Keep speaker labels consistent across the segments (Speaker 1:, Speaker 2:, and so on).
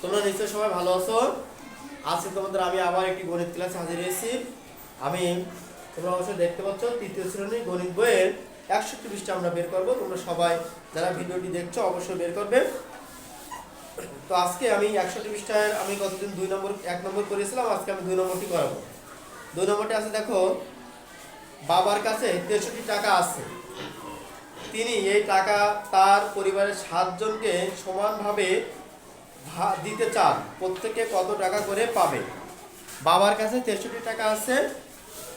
Speaker 1: তোমরা নিশ্চয়ই সবাই ভালো আছো? আজকে তোমাদের আমি আবার একটি গণিত ক্লাসে হাজির হয়েছি। আমি, তোমরা অবশ্যই দেখতে পাচ্ছ, তৃতীয় শ্রেণি গণিত বইয়ের একষট্টি পৃষ্ঠা আমরা বের করব। তোমরা সবাই যারা ভিডিওটি দেখছ, অবশ্যই বের করবে। তো আজকে আমি একষট্টি পৃষ্ঠায় আমি গতদিন দুই নম্বর, এক নম্বর করেছিলাম, আজকে আমি দুই নম্বরটি করাবো। দুই নম্বরটি আছে, দেখো, বাবার কাছে তেষট্টি টাকা আছে। তিনি এই টাকা তার পরিবারের সাতজনকে সমানভাবে দিতে চান, প্রত্যেকে কত টাকা করে পাবে? বাবার কাছে তেষট্টি টাকা আছে,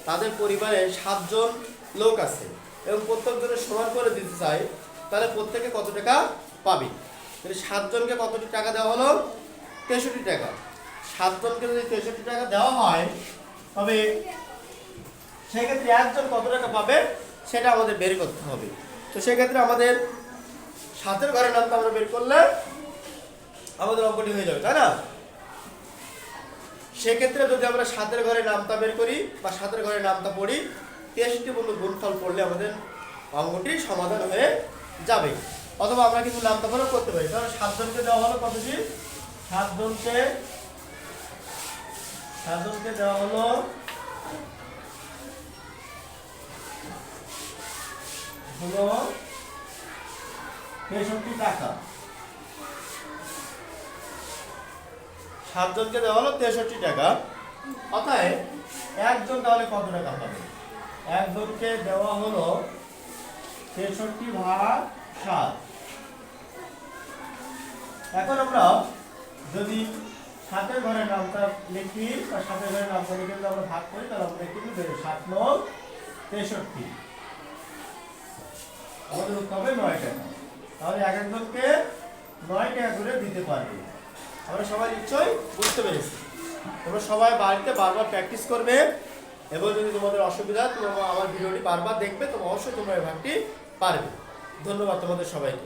Speaker 1: তাদের পরিবারে সাতজন লোক আছে। এবং প্রত্যেকজনের সমান করে দিতে চায়, তাহলে প্রত্যেকে কত টাকা পাবে? সাতজনকে কতটি টাকা দেওয়া হলো? তেষট্টি টাকা। সাতজনকে যদি তেষট্টি টাকা দেওয়া হয়, তবে সেক্ষেত্রে একজন কত টাকা পাবে সেটা আমাদের বের করতে হবে। তো সেক্ষেত্রে আমাদের সাতের ঘরের নামটা আমরা বের করলে আমাদের অঙ্কটি হয়ে যাবে, তাই না? সেক্ষেত্রে যদি আমরা সাতের ঘরে নামতা বের করি বা সাতের ঘরে নামতা পড়ি তেষট্টি বন্ধু গুণফল পড়লে আমাদের অঙ্কটি সমাধান হয়ে যাবে। অথবা আমরা কিন্তু নামতা পরেও করতে পারি। কারণ সাতজনকে দেওয়া হলো কত কতটি সাতজনকে সাতজনকে দেওয়া হলো হলো তেষট্টি টাকা। সাতজনকে দেওয়া হলো তেষট্টি টাকা। অতএব একজন তাহলে কত টাকা পাবে একজনকে দেওয়া হলো তেষট্টি ভাগ সাত। এখন আমরা যদি সাতের ঘরের নামটা লিখি, বা সাতের ঘরের নামটা লিখে যদি আমরা ভাগ করি, তাহলে আমরা কিন্তু সাত নং তেষট্টি। আমাদের উত্তর হবে নয় টাকা। তাহলে এক একজনকে নয় টাকা করে দিতে পারবে। আমরা সবাই নিশ্চয়ই বুঝতে পেরেছি। তোমরা সবাই বাড়িতে বারবার প্র্যাকটিস করবে এবং যদি তোমাদের অসুবিধা তোমরা আমার ভিডিওটি বারবার দেখবে, তো অবশ্যই তোমরা এই ভাগটি পারবে। ধন্যবাদ তোমাদের সবাইকে।